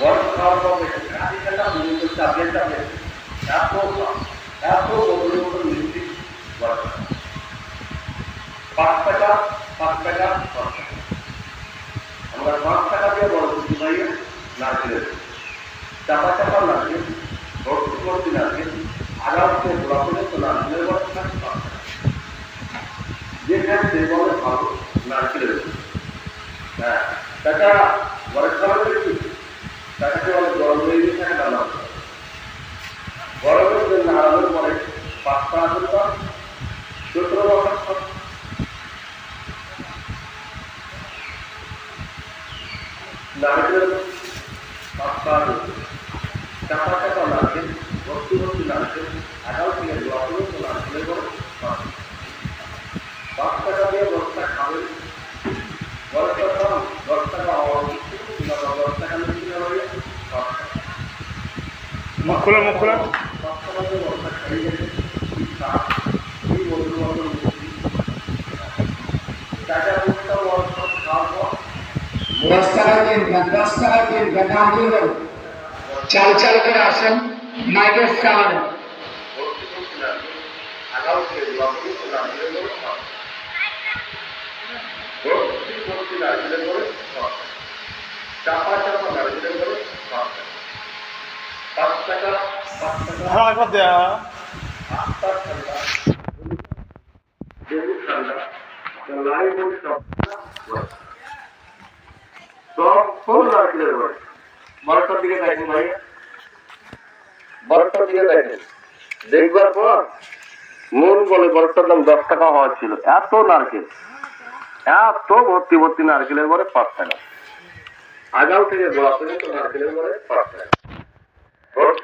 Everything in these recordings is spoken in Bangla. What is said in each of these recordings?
বরফ খাওয়ার পর বেশি চাপলে চাপলে এত এত বদল বদল মিষ্টি বরফ পাঁচ টাকা পাঁচ টাকা পাঁচ টাকা আমরা পাঁচ টাকা দিয়ে বড় খুশি পাইয়ে নারকেলের চাপা চাপা নারকেল ভর্তি ভর্তি নারকেলের হ্যাঁ তাছাড়া তাকে বলে গরম হয়ে গেছে একটা নাম গরমের জন্য আরামের পরে পাঁচটা আসল সতেরো বছর নারকেল পাঁচটা আসল চাপা চাপা নারকেল ভর্তি ভর্তি নারকেল আগাও থেকে গোলাপের তো নারকেলের পাঁচ টাকা দিয়ে বস্তা খাবেন বস্তা দাম দশ টাকা হওয়া উচিত কিংবা দশ টাকা বেশি না হলে পাঁচ টাকা মুখ খোলা মুখ খোলা পাঁচ টাকা দিয়ে বস্তা খাইয়ে গেছে শাক এই বন্ধু বান্ধব মিষ্টি টাকা বস্তা বস্তা খাওয়ার পর দশ টাকা দিন দশ টাকা দিন দাম দিল চাল চাল করে আসেন মাইকের সামনে ভর্তি ভর্তি নারকেল আগাও থেকে গোলাপের তো নারকেলের বড় পাঁচ ভর্তি ভর্তি নারকেলের বড় পাঁচ চাপা চাপা নারকেলের বড় পাঁচ পাঁচ টাকা পাঁচ টাকা হ্যাঁ বরফটার দিকে দেখেন। ভাই দেখবার পর মন বলে বরফটার দাম দশ টাকা হওয়া ছিল। এত নারকেল। এত ভর্তি ভর্তি নারকেলের পরে পাঁচ টাকা। আগাও থেকে গোলাপ পর্যন্ত নারকেলের পরে পাঁচ টাকা।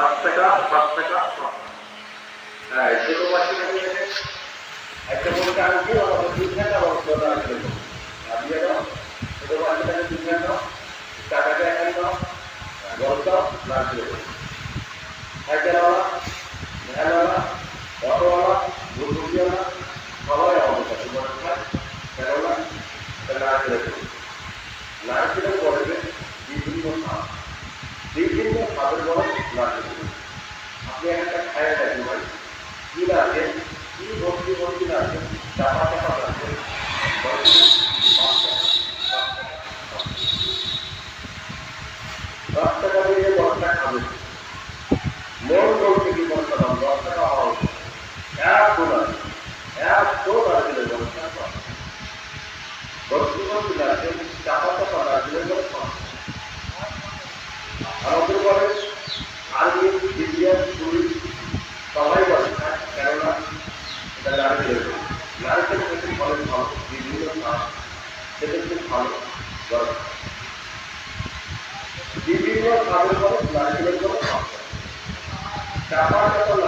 পাঁচ টাকা পাঁচ টাকা টাকা। হ্যাঁ ছোটো মাসি একটা বলতে আমি কি আমাদের দুই ঘণ্টা বন্ধ নারকেল দিয়ে দাও ছোটো মাসিটাকে দুই ঘণ্টা টাকাটা এখানে ভ্যানওয়ালা সবাই আমাদের কাছে বড় খায় কেননা নারকেলের নারকেলের বড়বে বিভিন্ন বিভিন্ন স্বাদের বড় নারকেল আপনি একটা খায় দেখেন ভাই কি নারকেল কি ভর্তি ভর্তি নারকেল চাপা চাপা নারকেল দশ টাকা দিয়ে দশটা খাবেন মন বলতে কি বলতে দশ হওয়া এক ডলার এক ডলার দিলে দশ টাকা চাপা চাপা করে পাঁচ আমাদের ইন্ডিয়ান পুলিশ সবাই বলে কেননা এটা ভালো বিভিন্ন সেটা খুব ভালো বিভিন্ন পরে